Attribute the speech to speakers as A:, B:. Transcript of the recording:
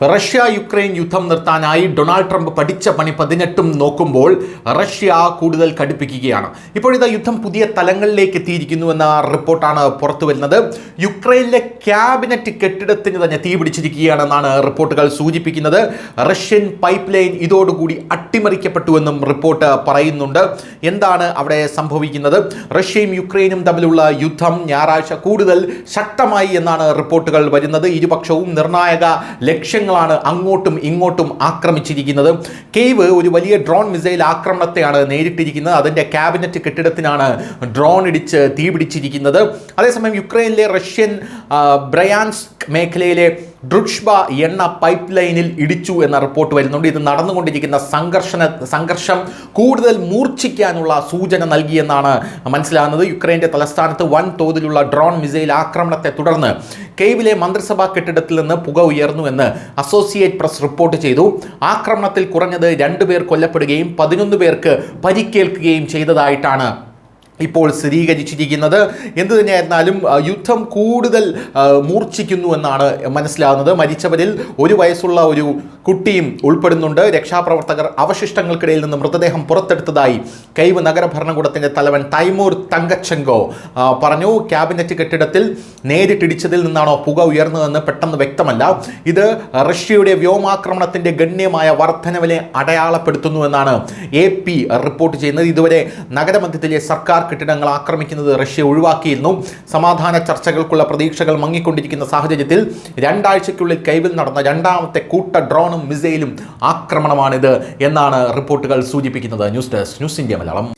A: Russia Ukraine യുദ്ധം നിർത്താനായി Donald Trump പഠിച്ച പണി പതിനെട്ടും നോക്കുമ്പോൾ റഷ്യ കൂടുതൽ കടുപ്പിക്കുകയാണ്. ഇപ്പോഴിതാ യുദ്ധം പുതിയ തലങ്ങളിലേക്ക് എത്തിയിരിക്കുന്നു എന്ന റിപ്പോർട്ടാണ് പുറത്തു വരുന്നത്. യുക്രൈനിലെ ക്യാബിനറ്റ് കെട്ടിടത്തിന് തന്നെ തീ പിടിച്ചിരിക്കുകയാണെന്നാണ് റിപ്പോർട്ടുകൾ സൂചിപ്പിക്കുന്നത്. റഷ്യൻ പൈപ്പ് ലൈൻ ഇതോടുകൂടി അട്ടിമറിക്കപ്പെട്ടുവെന്നും റിപ്പോർട്ട് പറയുന്നുണ്ട്. എന്താണ് അവിടെ സംഭവിക്കുന്നത്? റഷ്യയും യുക്രൈനും തമ്മിലുള്ള യുദ്ധം ഞായറാഴ്ച കൂടുതൽ ശക്തമായി എന്നാണ് റിപ്പോർട്ടുകൾ വരുന്നത്. ഇരുപക്ഷവും നിർണായക ലക്ഷ്യങ്ങളാണ് അങ്ങോട്ടും ഇങ്ങോട്ടും ആക്രമിച്ചിരിക്കുന്നത്. കേവ് ഒരു വലിയ ഡ്രോൺ മിസൈൽ ആക്രമണത്തെയാണ് നേരിട്ടിരിക്കുന്നത്. അതിന്റെ ക്യാബിനറ്റ് കെട്ടിടത്തിനാണ് ഡ്രോൺ ഇടിച്ച് തീപിടിച്ചിരിക്കുന്നത് അതേസമയം യുക്രൈനിലെ റഷ്യൻ ബ്രയാൻസ് ബ്രയാൻസ്ക് മേഖലയിലെ ഡ്രുഷ്ബ എണ്ണ പൈപ്പ് ലൈനിൽ ഇടിച്ചു എന്ന റിപ്പോർട്ട് വരുന്നുണ്ട്. ഇത് നടന്നുകൊണ്ടിരിക്കുന്ന സംഘർഷന സംഘർഷം കൂടുതൽ മൂർച്ഛിക്കാനുള്ള സൂചന നൽകിയെന്നാണ് മനസ്സിലാകുന്നത്. യുക്രൈന്റെ തലസ്ഥാനത്ത് വൻ തോതിലുള്ള ഡ്രോൺ മിസൈൽ ആക്രമണത്തെ തുടർന്ന് കെയ്വിലെ മന്ത്രിസഭാ കെട്ടിടത്തിൽ നിന്ന് പുക ഉയർന്നു എന്ന് അസോസിയേറ്റ് പ്രസ് റിപ്പോർട്ട് ചെയ്തു. ആക്രമണത്തിൽ കുറഞ്ഞത് രണ്ടുപേർ കൊല്ലപ്പെടുകയും പതിനൊന്ന് പേർക്ക് പരിക്കേൽക്കുകയും ചെയ്തതായിട്ടാണ് ഇപ്പോൾ സ്ഥിരീകരിച്ചിരിക്കുന്നത് എന്തു തന്നെയായിരുന്നാലും യുദ്ധം കൂടുതൽ മൂർച്ഛിക്കുന്നു എന്നാണ് മനസ്സിലാകുന്നത് മരിച്ചവരിൽ ഒരു വയസ്സുള്ള ഒരു കുട്ടിയും ഉൾപ്പെടുന്നുണ്ട്. രക്ഷാപ്രവർത്തകർ അവശിഷ്ടങ്ങൾക്കിടയിൽ നിന്ന് മൃതദേഹം പുറത്തെടുത്തതായി കൈവ് നഗരഭരണകൂടത്തിന്റെ തലവൻ തൈമൂർ തങ്കച്ചെങ്കോ പറഞ്ഞു. ക്യാബിനറ്റ് കെട്ടിടത്തിൽ നേരിട്ടിടിച്ചതിൽ നിന്നാണോ പുക ഉയർന്നതെന്ന് പെട്ടെന്ന് വ്യക്തമല്ല. ഇത് റഷ്യയുടെ വ്യോമാക്രമണത്തിന്റെ ഗണ്യമായ വർധനവിനെ അടയാളപ്പെടുത്തുന്നു എന്നാണ് എ പി റിപ്പോർട്ട് ചെയ്യുന്നത്. ഇതുവരെ നഗരമധ്യത്തിലെ സർക്കാർ കെട്ടിടങ്ങൾ ആക്രമിക്കുന്നത് റഷ്യ ഒഴിവാക്കിയിരുന്നു സമാധാന ചർച്ചകൾക്കുള്ള പ്രതീക്ഷകൾ മങ്ങിക്കൊണ്ടിരിക്കുന്ന സാഹചര്യത്തിൽ രണ്ടാഴ്ചയ്ക്കുള്ളിൽ കൈവിൽ നടന്ന രണ്ടാമത്തെ കൂട്ട ഡ്രോണും മിസൈലും ആക്രമണമാണിത് എന്നാണ് റിപ്പോർട്ടുകൾ സൂചിപ്പിക്കുന്നത്. News desk news India Malayalam.